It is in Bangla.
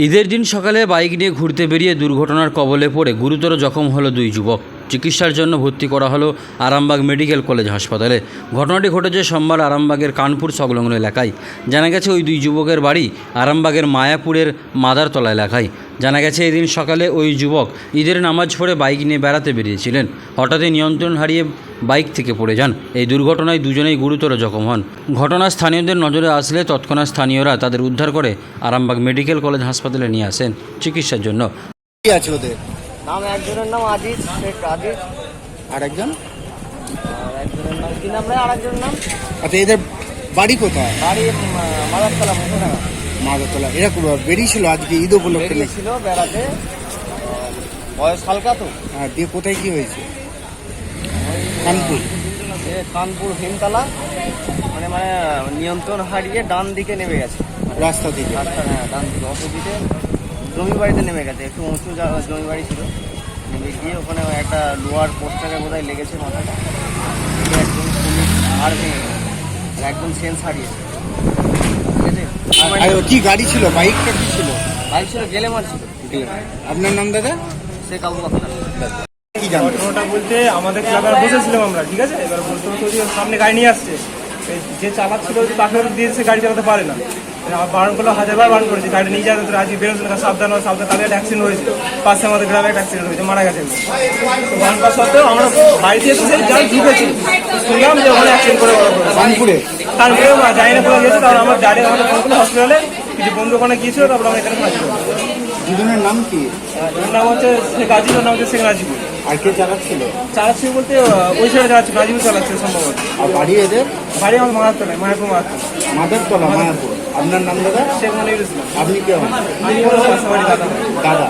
ঈদের দিন সকালে বাইক নিয়ে ঘুরতে বেরিয়ে দুর্ঘটনার কবলে পড়ে গুরুতর জখম হলো দুই যুবক। চিকিৎসার জন্য ভর্তি করা হলো আরামবাগ মেডিকেল কলেজ হাসপাতালে। ঘটনাটি ঘটেছে সোমবার আরামবাগের কানপুর সংলগ্ন এলাকায়। জানা গেছে ওই দুই যুবকের বাড়ি আরামবাগের মায়াপুরের মাদারতলা এলাকায়। জানা গেছে এদিন সকালে ওই যুবক ঈদের নামাজ পড়ে বাইক নিয়ে বেড়াতে বেরিয়েছিলেন। হঠাৎই নিয়ন্ত্রণ হারিয়ে বাইক থেকে পড়ে যান। এই দুর্ঘটনায় দুজনেই গুরুতর জখম হন। ঘটনা স্থানীয়দের নজরে আসলে তৎক্ষণাৎ স্থানীয়রা তাদের উদ্ধার করে আরামবাগ মেডিকেল কলেজ হাসপাতালে নিয়ে আসেন চিকিৎসার জন্য। আছে ওদের? নাম একজনের নাম আজিজ শেখ আজিজ। আর একজন? আর একজনের নাম কি নাম রে? আর একজনের নাম? আচ্ছা এদের বাড়ি কোথায়? বাড়ি মাদারতলা বেরিয়েছিল আজকে ঈদ উপলক্ষে নাকি? বেড়াতে। বয়স হালকা তো। হ্যাঁ দিয়ে কোথায় কি হয়েছে? কানপুর। কানপুর হিমতলা। মানে মানে নিয়ন্ত্রণ হারিয়ে ডান দিকে নেমে গেছে। রাস্তা থেকে রাস্তার হ্যাঁ ডান দিকে অপোজিটে। জমি বাড়িতে নেমে গেছে। একটু উঁচু জমি বাড়ি ছিল। নেমে গিয়ে ওখানে একটা লোয়ার পোস্টারে বোধহয় লেগেছে মাথাটা। একদম আর ভেঙে গেছে। একদম সেন্স হারিয়েছে ঠিক আছে? আর ও কি গাড়ি ছিল? বাইকটা কি ছিল? বাইক ছিল গেলে মারছিল আপনার নাম দাদা? সে কাবু কথা কি জানেন ঘটনাটা বলতে আমাদের ক্লাবে বসেছিলাম আমরা ঠিক আছে? এবার বলতে সামনে গাড়ি নিয়ে আসছে। যে চালাচ্ছিল ওই তাকে দিয়েছে গাড়ি চালাতে পারে না। বারণ করল হাজারবার বারণ করেছি। গাড়ি নিয়ে যাওয়া তোরা আজকে বেরোচ্ছে না সাবধান হওয়া সাবধান। তাদের একটা অ্যাক্সিডেন্ট হয়েছে। পাশে আমাদের গ্রামে একটা অ্যাক্সিডেন্ট হয়েছে মারা গেছে। তো বারণ করা সত্ত্বেও আমরা বাড়িতে এসে যাই ঢুকেছি শুনলাম যে ওখানে অ্যাক্সিডেন্ট করে করেছে। তারপরে যাই না করে গেছে তারপর আমার ডাইরেক্ট আমাদের হসপিটালে কিছু বন্ধু ওখানে গিয়েছিল তারপর আমরা এখানে দুজনের নাম কি? ওর নাম হচ্ছে শেখ আজিজ ওর নাম হচ্ছে শেখ নাজিবুল আর কে চালাচ্ছিল? চালাচ্ছি বলতে ওই সাইডে চালাচ্ছি নাজিবুল চালাচ্ছে সম্ভবত। আর বাড়ি এদের? বাড়ি আমার মাহাত্তলায় মায়াপুর মাহাতো মাদারতলা মায়াপুর। আপনার নাম দাদা? শেখ মনির ইসলাম আপনি কে হন? দাদা। দাদা।